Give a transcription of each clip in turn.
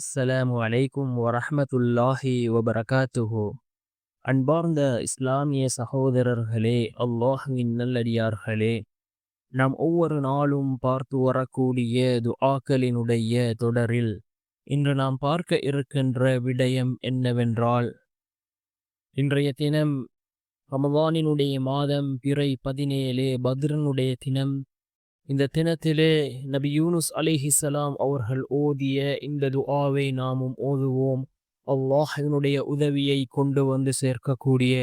அஸ்ஸலாமு அலைக்கும் வரஹ்மத்துல்லாஹி வபரகாத்துஹு. அன்பார்ந்த இஸ்லாமிய சகோதரர்களே அல்லாஹுவின் நல்லடியார்களே நாம் ஒவ்வொரு நாளும் பார்த்து வரக்கூடிய துஆக்களினுடைய தொடரில் இன்று நாம் பார்க்க இருக்கின்ற விடயம் என்னவென்றால் இன்றைய தினம் ரமவானினுடைய மாதம் பிறை பதினேழு பத்ரனுடைய தினம் இந்த தினத்திலே நபி யூனுஸ் அலிஹிசலாம் அவர்கள் ஓதிய இந்த துஆவை நாமும் ஓதுவோம். அல்லாஹினுடைய உதவியை கொண்டு வந்து சேர்க்கக்கூடிய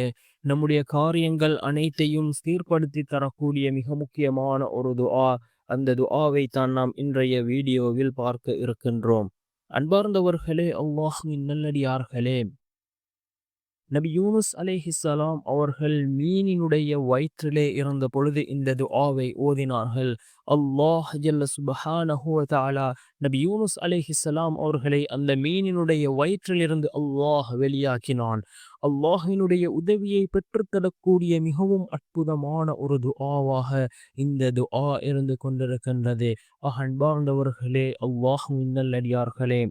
நம்முடைய காரியங்கள் அனைத்தையும் சீர்படுத்தி தரக்கூடிய மிக முக்கியமான ஒரு துஆ. அந்த துஆவை தான் நாம் இன்றைய வீடியோவில் பார்க்க இருக்கின்றோம். அன்பார்ந்தவர்களே அல்லாஹின் நல்லடியார்களே நபி யூனுஸ் அலேஹிசலாம் அவர்கள் மீனினுடைய வயிற்றிலே இருந்த பொழுது இந்த துஆவை ஓதினார்கள். அல்லாஹ் ஜல்ல சுபஹானஹுவதாலா நபி யூனுஸ் அலேஹிசலாம் அவர்களை அந்த மீனினுடைய வயிற்றிலிருந்து அல்லாஹ் வெளியாக்கினான். அல்லாஹினுடைய உதவியை பெற்றுத்தரக்கூடிய மிகவும் அற்புதமான ஒரு துஆவாக இந்த துஆ இருந்து கொண்டிருக்கின்றது. அன்பார்ந்தவர்களே அல்லாஹ் அடியார்களே.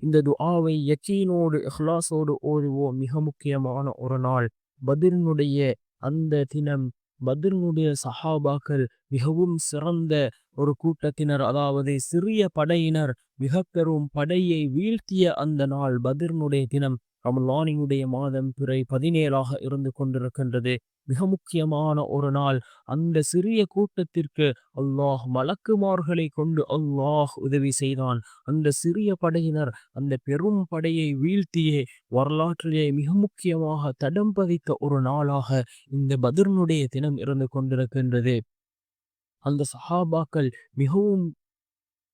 இந்த துஆவை யக்கீனோடு இஹ்லாஸோடு ஓதுவோம். மிக முக்கியமான ஒரு நாள். பதிலினுடைய அந்த தினம் பதிலினுடைய சஹாபாக்கள் மிகவும் சிறந்த ஒரு கூட்டத்தினர். அதாவது சிறிய படையினர் மிக பெரும் படையை வீழ்த்திய அந்த நாள் பதிர்னுடைய தினம். ரமலானியுடைய மாதம் பிறை பதினேழாக இருந்து கொண்டிருக்கின்றது. மிக முக்கியமான ஒரு நாள். அந்த சிறிய கூட்டத்திற்கு அல்லாஹ் மலக்குமார்களை கொண்டு அல்லாஹ் உதவி செய்தான். அந்த சிறிய படையினர் அந்த பெரும் படையை வீழ்த்தியே வரலாற்றிலே மிக முக்கியமாக தடம் பதித்த ஒரு நாளாக இந்த பதிர்னுடைய தினம் இருந்து கொண்டிருக்கின்றது. அந்த சஹாபாக்கள் மிகவும்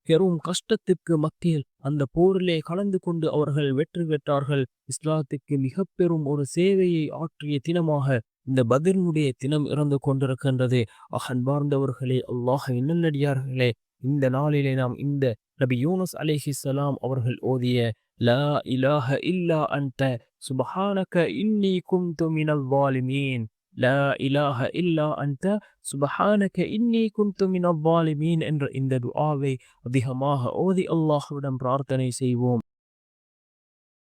பெரும் கஷ்டத்திற்கு மத்தியில் அந்த போரிலே கலந்து கொண்டு அவர்கள் வெற்றி பெற்றார்கள். இஸ்லாத்துக்கு மிக பெரும் ஒரு சேவையை ஆற்றிய தினமாக இந்த பதிலுடைய தினம் இறந்து கொண்டிருக்கின்றது. அகன்பார்ந்தவர்களே அல்லாஹ் இன்னடியார்களே இந்த நாளிலே நாம் இந்த நபி யூனஸ் அலேஹி சலாம் அவர்கள் ஓதிய லா இலாஹ இல்லா அன்ட சுபஹானக இன்னி குந்து மினல் வாலிமீன். லா இலாஹ இல்லா அன்ட சுபஹானக இன்னி குந்து மினல் வாலிமீன் என்ற இந்த துஆவை அதிகமாக ஓதி அல்லாஹ்விடம் பிரார்த்தனை செய்வோம்